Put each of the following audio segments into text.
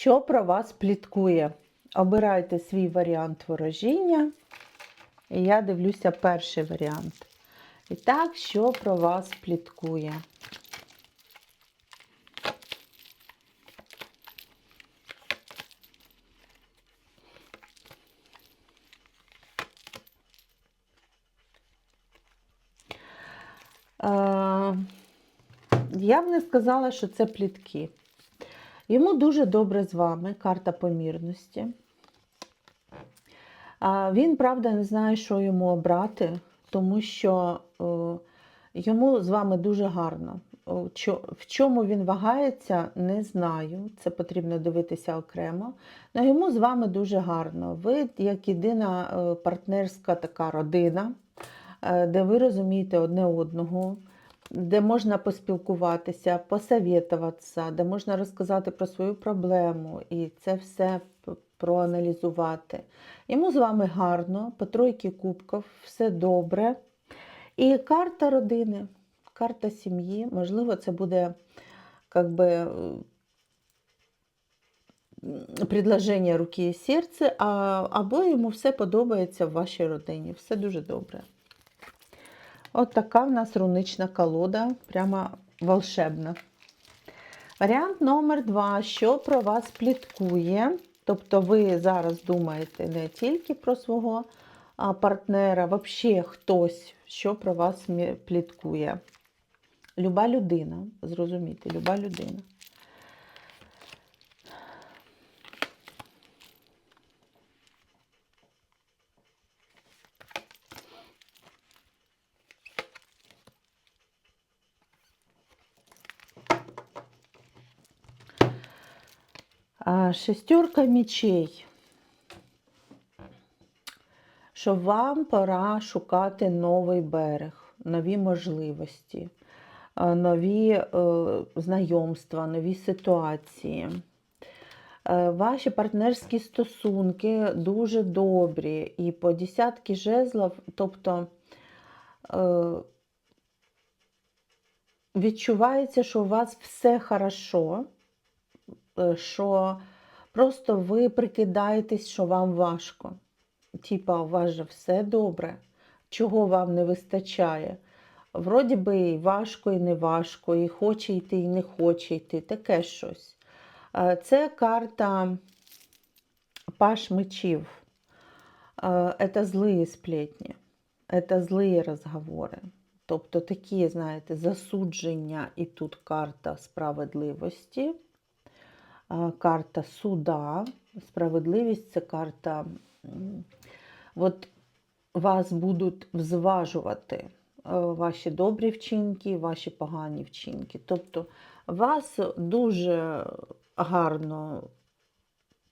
що про вас пліткує? Обирайте свій варіант ворожіння. І я дивлюся перший варіант. І так, що про вас пліткує? Е, Я б не сказала, що це плітки. Йому дуже добре з вами, карта помірності. Він, правда, не знає, що йому обрати, тому що е, йому з вами дуже гарно. В чому він вагається, не знаю. Це потрібно дивитися окремо. Але йому з вами дуже гарно. Ви як єдина е, партнерська така родина, е, де ви розумієте одне одного, де можна поспілкуватися, посовітуватися, де можна розказати про свою проблему і це все проаналізувати. Йому з вами гарно, по тройки кубків, все добре. І карта родини, карта сім'ї, можливо, це буде как би, е, предложення руки і серця, або йому все подобається в вашій родині. Все дуже добре. От така в нас рунична колода, прямо волшебна. Варіант номер два. Що про вас пліткує? Тобто ви зараз думаєте не тільки про свого а, партнера, взагалі хтось, що про вас пліткує. Люба людина, зрозумійте, люба людина. Шестерка мечей. Що вам пора шукати новий берег, нові можливості, нові е, знайомства, нові ситуації. Е, Ваші партнерські стосунки дуже добрі. І по десятки жезлів, тобто е, відчувається, що у вас все хорошо, що просто ви прикидаєтесь, що вам важко. Типа, у вас же все добре, чого вам не вистачає. Вроді би і важко, і не важко, і хоче йти, і не хоче йти, таке щось. Е, Це карта Паш мечів. Е, Це злі сплетні, це злі розговори. Тобто такі, знаєте, засудження, і тут карта справедливості, е, карта суда. Справедливість це карта. От вас будуть взважувати е, ваші добрі вчинки, ваші погані вчинки. Тобто вас дуже гарно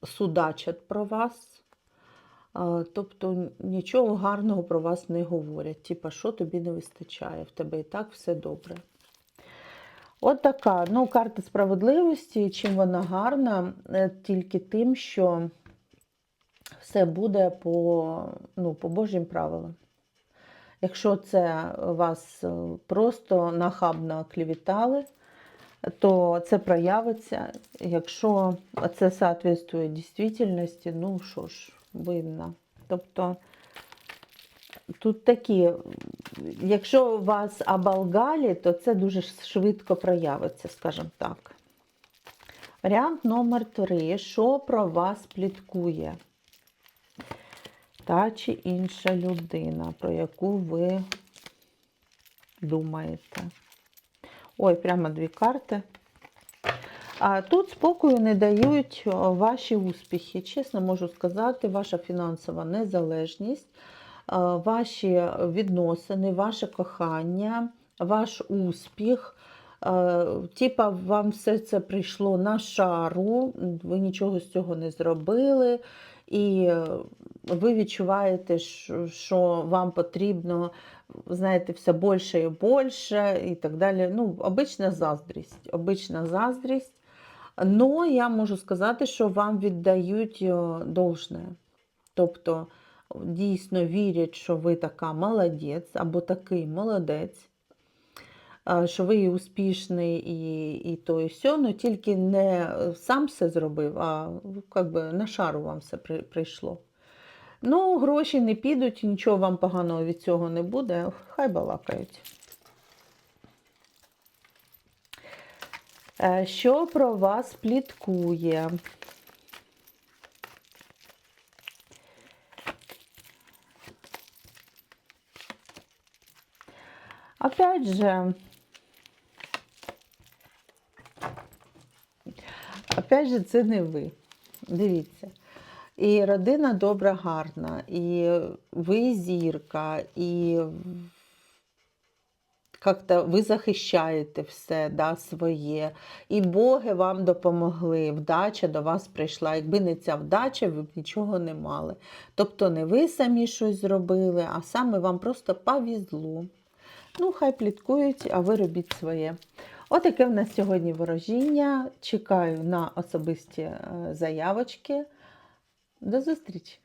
судачать про вас. Тобто нічого гарного про вас не говорять. Типа, що тобі не вистачає, в тебе і так все добре. От така ну, карта справедливості. Чим вона гарна? Е, Тільки тим, що все буде по, ну, по Божим правилам. Якщо це вас е, просто нахабно клівітали, то це проявиться. Якщо це соответствує дійсності, ну що ж, видно. Тобто тут такі, якщо вас оболгали, то це дуже швидко проявиться, скажімо так. Варіант номер три. Що про вас пліткує? Та чи інша людина, про яку ви думаєте? Ой, прямо дві карти. А тут спокою не дають ваші успіхи. Чесно можу сказати, ваша фінансова незалежність, ваші відносини, ваше кохання, ваш успіх. Е, Типа вам все це прийшло на шару, ви нічого з цього не зробили, і е, ви відчуваєте, що- вам потрібно, знаєте, все більше і більше, і так далі. Ну, обична заздрість. Обична заздрість. Но я можу сказати, що вам віддають е, должне. Тобто дійсно вірять, що ви така молодець або такий молодець. що ви успішний, і, і то, і сьо, але тільки не е, сам все зробив, а как би, на шару вам все при- прийшло. Ну, гроші не підуть, нічого вам поганого від цього не буде. Хай балакають. Е, Що про вас пліткує? Опять же, опять же, це не ви. Дивіться. І родина добра, гарна, і ви зірка, і як-то ви захищаєте все да, своє. І боги вам допомогли, вдача до вас прийшла. Якби не ця вдача, ви б нічого не мали. Тобто не ви самі щось зробили, а саме вам просто повезло. Ну, хай пліткують, а ви робіть своє. Отаке в нас сьогодні ворожіння. Чекаю на особисті е, заявочки. До зустрічі!